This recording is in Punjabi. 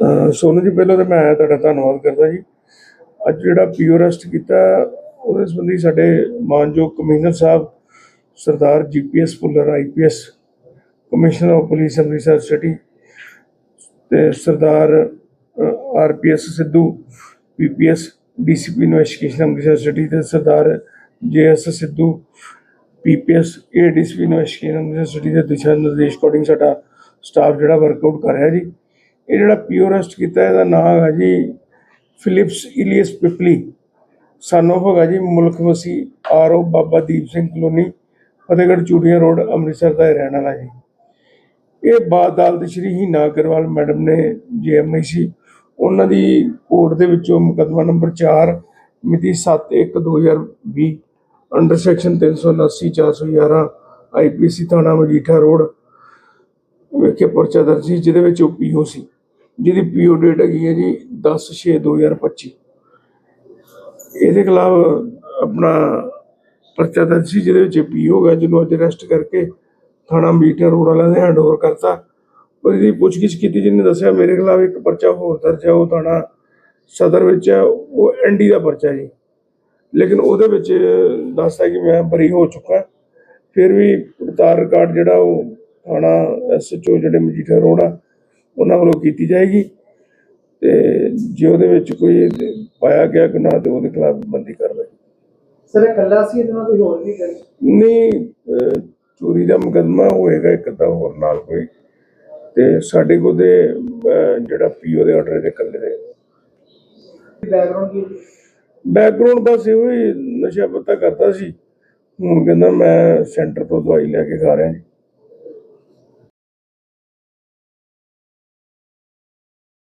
ਅਹ ਸੋਨੂੰ ਜੀ, ਪਹਿਲਾਂ ਤਾਂ ਮੈਂ ਤੁਹਾਡਾ ਧੰਨਵਾਦ ਕਰਦਾ ਜੀ। ਅੱਜ ਜਿਹੜਾ ਪੀਓ ਅਰੈਸਟ ਕੀਤਾ, ਉਹਦੇ ਸੰਬੰਧੀ ਸਾਡੇ ਮਾਨਯੋਗ commissioner Sahib, Sardar GPS Bhullar IPS commissioner of police, Amritsar city ਤੇ Sardar RPS Sidhu, PPS DCP investigation Amritsar city ਤੇ Sardar JS Sidhu, PPS ADCP investigation Amritsar city ਦੇ ਦਿਸ਼ਾ ਨਿਰਦੇਸ਼ ਅਕੋਰਡਿੰਗ ਸਾਡਾ ਸਟਾਫ ਜਿਹੜਾ ਵਰਕਆਊਟ ਕਰ ਰਿਹਾ ਜੀ। ਇਹ ਜਿਹੜਾ ਪੀਓ ਅਰੈਸਟ ਕੀਤਾ ਇਹਦਾ ਨਾਮ ਹੈਗਾ ਜੀ ਫਿਲਿਪਸ ਇਲੀਅਸ ਪਿਪਲੀ ਸਾਨੂੰ ਹੈਗਾ ਜੀ ਮੁਲਕ ਵਸੀ ਆਰਓ ਬਾਬਾ ਦੀਪ ਸਿੰਘ ਕਲੋਨੀ, ਫਤਿਹਗੜ੍ਹ ਚੂੜੀਆਂ ਰੋਡ, ਅੰਮ੍ਰਿਤਸਰ ਦਾ ਇਹ ਰਹਿਣ ਵਾਲਾ ਜੀ। ਇਹ ਬਾਦ ਅਦਾਲਤ ਸ਼੍ਰੀ ਹੀਨਾ ਅਗਰਵਾਲ ਮੈਡਮ ਨੇ ਜੀਐਮਆਈ ਸੀ। ਉਹਨਾਂ ਦੀ ਕੋਰਟ ਦੇ ਵਿੱਚੋਂ ਮੁਕੱਦਮਾ ਨੰਬਰ 4 ਮਿਤੀ 7/1/2020 ਅੰਡਰ ਸੈਕਸ਼ਨ 379 411 ਆਈਪੀਸੀ ਥਾਣਾ ਮਜੀਠਾ ਰੋਡ ਵਿਖੇ ਪਰਚਾ ਦਰਜ ਸੀ, ਜਿਹਦੇ ਵਿੱਚ ਉਹ ਪੀਓ ਸੀ। ਜਿਹਦੀ ਪੀਓ ਡੇਟ ਹੈਗੀ ਹੈ ਜੀ 10/6/2025 ਇਹਦੇ ਖਿਲਾਫ ਆਪਣਾ ਪਰਚਾ ਦਰਜ ਸੀ, ਜਿਹਦੇ ਵਿੱਚ ਪੀਓ ਗਿਆ ਜਿਹਨੂੰ ਅੱਜ ਅਰੈਸਟ ਕਰਕੇ ਥਾਣਾ ਮੀਟਰ ਰੋਡ ਵਾਲਿਆਂ ਨੇ ਹੈਂਡਓਵਰ ਕਰਤਾ। ਪਰ ਇਹਦੀ ਪੁੱਛਗਿੱਛ ਕੀਤੀ, ਜਿਹਨੇ ਦੱਸਿਆ ਮੇਰੇ ਖਿਲਾਫ ਇੱਕ ਪਰਚਾ ਹੋਰ ਦਰਜ ਹੈ, ਉਹ ਥਾਣਾ ਸਦਰ ਵਿੱਚ ਹੈ, ਉਹ ਐਨਡੀ ਦਾ ਪਰਚਾ ਜੀ। ਲੇਕਿਨ ਉਹਦੇ ਵਿੱਚ ਦੱਸਦਾ ਕਿ ਮੈਂ ਬਰੀ ਹੋ ਚੁੱਕਾ। ਫਿਰ ਵੀ ਪੜਤਾਲ ਰਿਕਾਰਡ ਜਿਹੜਾ ਉਹ ਥਾਣਾ ਐਸਐਚਓ ਜਿਹੜੇ ਮਜੀਠਾ ਰੋਡ ਆ ਉਹਨਾਂ ਵੱਲੋਂ ਕੀਤੀ ਜਾਏਗੀ। ਤੇ ਜੇ ਉਹਦੇ ਵਿੱਚ ਕੋਈ ਪਾਇਆ ਗਿਆ ਗੁਨਾਹ ਤੇ ਉਹਦੇ ਖਿਲਾਫ ਬੰਦੀ ਕਾਰਵਾਈ। ਸਰ ਇਹ ਕੱਲਾ ਸੀ ਇਹਦੇ ਨਾਲ ਕੋਈ ਹੋਰ ਵੀ ਕਰੀ? ਨਹੀਂ ਅਹ, ਚੋਰੀ ਦਾ ਮੁਕੱਦਮਾ ਹੋਏਗਾ ਇੱਕ ਤਾਂ ਹੋਰ ਨਾਲ ਕੋਈ। ਤੇ ਸਾਡੇ ਕੋਲ ਦੇ ਅਹ, ਜਿਹੜਾ ਪੀਓ ਦੇ ਆਰਡਰ ਦੇ ਇਕੱਲੇ ਦੇ। ਬੈਕਗ੍ਰਾਉਂਡ ਕੀ ਬੈਕਗ੍ਰਾਉਂਡ ਬਸ ਇਹੋ ਹੀ ਨਸ਼ਾ ਪੱਤਾ ਕਰਦਾ ਸੀ। ਹੁਣ ਕਹਿੰਦਾ ਮੈਂ ਸੈਂਟਰ ਤੋਂ ਦਵਾਈ ਲੈ ਕੇ ਖਾ ਰਿਹਾ ਜੀ।